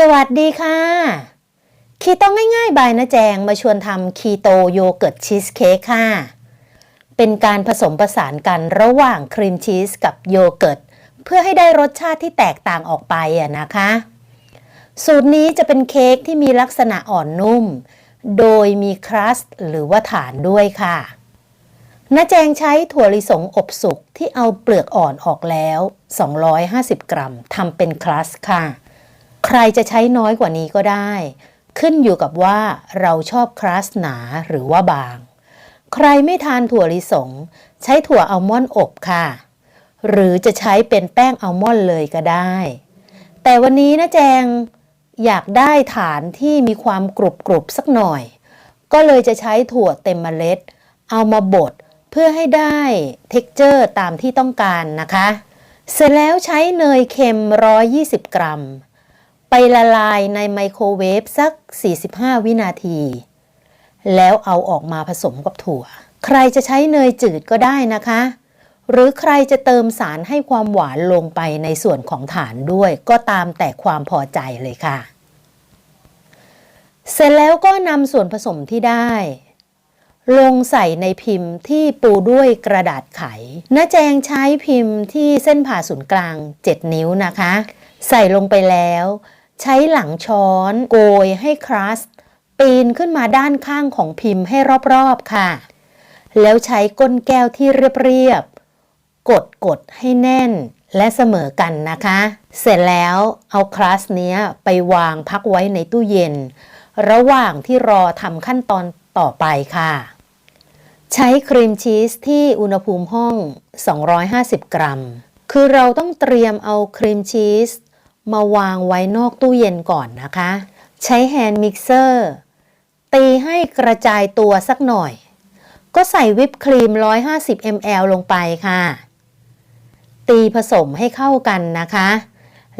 สวัสดีค่ะ คีโตง่ายๆ บายนะแจงมาชวนทำคีโตโยเกิร์ตชีสเค้กค่ะ เป็นการผสมผสานกันระหว่างครีมชีสกับโยเกิร์ต เพื่อให้ได้รสชาติที่แตกต่างออกไปอะนะคะ สูตรนี้จะเป็นเค้กที่มีลักษณะอ่อนนุ่ม โดยมีครัสต์หรือว่าฐานด้วยค่ะน้าแจงใช้ถั่วลิสงอบสุกที่เอาเปลือกอ่อนออกแล้ว 250 กรัมทำเป็นครัสต์ค่ะ ใครจะใช้น้อยกว่านี้ก็ได้ ขึ้นอยู่กับว่าเราชอบครัสหนาหรือว่าบาง ใครไม่ทานถั่วลิสง ใช้ถั่วอัลมอนด์อบค่ะ หรือจะใช้เป็นแป้งอัลมอนด์เลยก็ได้ แต่วันนี้นะแจงอยากได้ฐานที่มีความกรุบกรุบสักหน่อย ก็เลยจะใช้ถั่วเต็มเมล็ด เอามาบดเพื่อให้ได้เท็กเจอร์ตามที่ต้องการนะคะ เสร็จแล้วใช้เนยเค็ม 120 กรัม ละลายในไมโครเวฟสัก 45 วินาที แล้วเอาออกมาผสมกับถั่ว ใครจะใช้เนยจืดก็ได้นะคะ หรือใครจะเติมสารให้ความหวานลงไปในส่วนของฐานด้วย ก็ตามแต่ความพอใจเลยค่ะ เสร็จแล้วก็นำส่วนผสมที่ได้ลงใส่ในพิมพ์ที่ปูด้วยกระดาษไขน้าแจงใช้พิมพ์ที่เส้นผ่าศูนย์กลาง 7 นิ้วนะคะ ใส่ลงไปแล้ว ใช้หลังช้อนโกยให้ครัสต์ปีนขึ้นมาด้านข้างของพิมพ์ให้รอบๆค่ะ แล้วใช้ก้นแก้วที่เรียบๆกดกดให้แน่นและเสมอกันนะคะ เสร็จแล้วเอาครัสเนี้ยไปวางพักไว้ในตู้เย็น ระหว่างที่รอทำขั้นตอนต่อไปค่ะ ใช้ครีมชีสที่อุณหภูมิห้อง 250 กรัม คือเราต้องเตรียมเอาครีมชีส มาวางไว้นอกตู้เย็นก่อนนะคะ ใช้แฮนด์มิกเซอร์ตีให้กระจายตัวสักหน่อย ก็ใส่วิปครีม 150 ml ลงไปค่ะ ตีผสมให้เข้ากันนะคะ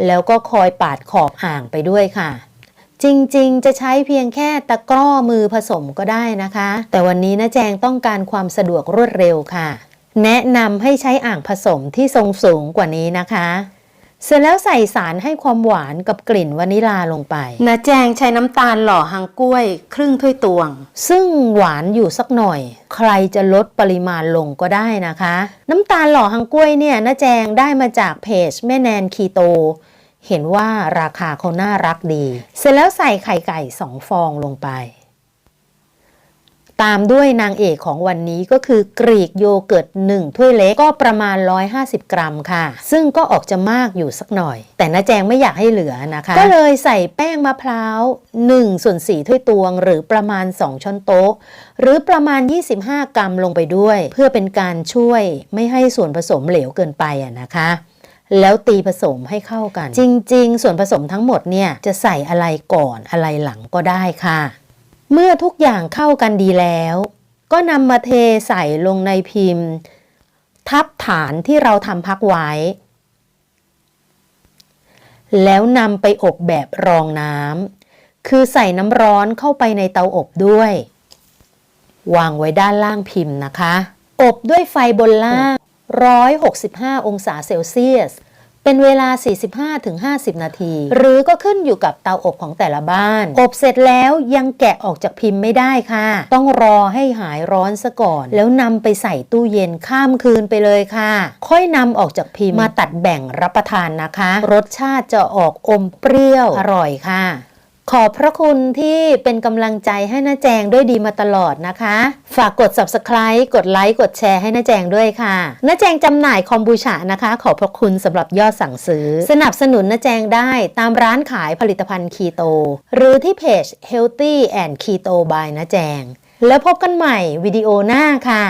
แล้วก็คอยปาดขอบอ่างไปด้วยค่ะ จริงๆ จะใช้เพียงแค่ตะกร้อมือผสมก็ได้นะคะ แต่วันนี้นะแจงต้องการความสะดวกรวดเร็วค่ะ แนะนำให้ใช้อ่างผสมที่ทรงสูงกว่านี้นะคะ เสร็จแล้วใส่สารให้ความหวานกับกลิ่นวานิลาลงไปนะแจงใช้น้ำตาลหล่อหางกล้วย ครึ่งถ้วยตวง ซึ่งหวานอยู่สักหน่อย ใครจะลดปริมาณลงก็ได้นะคะ น้ำตาลหล่อหางกล้วยเนี่ยนะแจงได้มาจากเพจแม่แนนคีโต เห็นว่าราคาเขาน่ารักดี เสร็จแล้วใส่ไข่ไก่สองฟองลงไป ตามด้วยนางเอกของวันนี้ก็คือกรีกโยเกิร์ต1ถ้วยเล็กก็ประมาณ 150 กรัมค่ะ ซึ่งก็ออกจะมากอยู่สักหน่อย แต่น้าแจงไม่อยากให้เหลือนะคะ ก็เลยใส่แป้งมะพร้าว1ส่วน4ถ้วยตวง หรือประมาณ 2 ช้อนโต๊ะ หรือประมาณ 25 กรัมลงไปด้วย เพื่อเป็นการช่วยไม่ให้ส่วนผสมเหลวเกินไปอะนะคะแล้วตีผสมให้เข้ากัน จริง ๆ ส่วนผสมทั้งหมดเนี่ย จะใส่อะไรก่อนอะไรหลังก็ได้ค่ะ เมื่อทุกอย่างเข้ากันดีแล้ว ก็นำมาเทใส่ลงในพิมพ์ ทับฐานที่เราทำพักไว้ แล้วนำไปอบแบบรองน้ำคือใส่น้ำร้อนเข้าไปในเตาอบด้วย วางไว้ด้านล่างพิมพ์นะคะ อบด้วยไฟบนล่าง 165 องศาเซลเซียส เป็นเวลา 45-50 นาที หรือก็ขึ้นอยู่กับเตาอบของแต่ละบ้าน อบเสร็จแล้วยังแกะออกจากพิมพ์ไม่ได้ค่ะ ต้องรอให้หายร้อนซะก่อน แล้วนำไปใส่ตู้เย็นข้ามคืนไปเลยค่ะ ค่อยนำออกจากพิมพ์มาตัดแบ่งรับประทานนะคะ รสชาติจะออกอมเปรี้ยวอร่อยค่ะ ขอบพระคุณที่เป็นกำลังใจให้น้าแจงด้วยดีมาตลอดนะคะ ฝากกด subscribe กดไลค์กดแชร์ให้น้าแจงด้วยค่ะน้าแจงจำหน่ายคอมบูชานะคะ ขอบพระคุณสำหรับยอดสั่งซื้อ สนับสนุนน้าแจงได้ตามร้านขายผลิตภัณฑ์คีโต หรือที่เพจ healthy and keto by น้าแจง แล้วพบกันใหม่วิดีโอหน้าค่ะ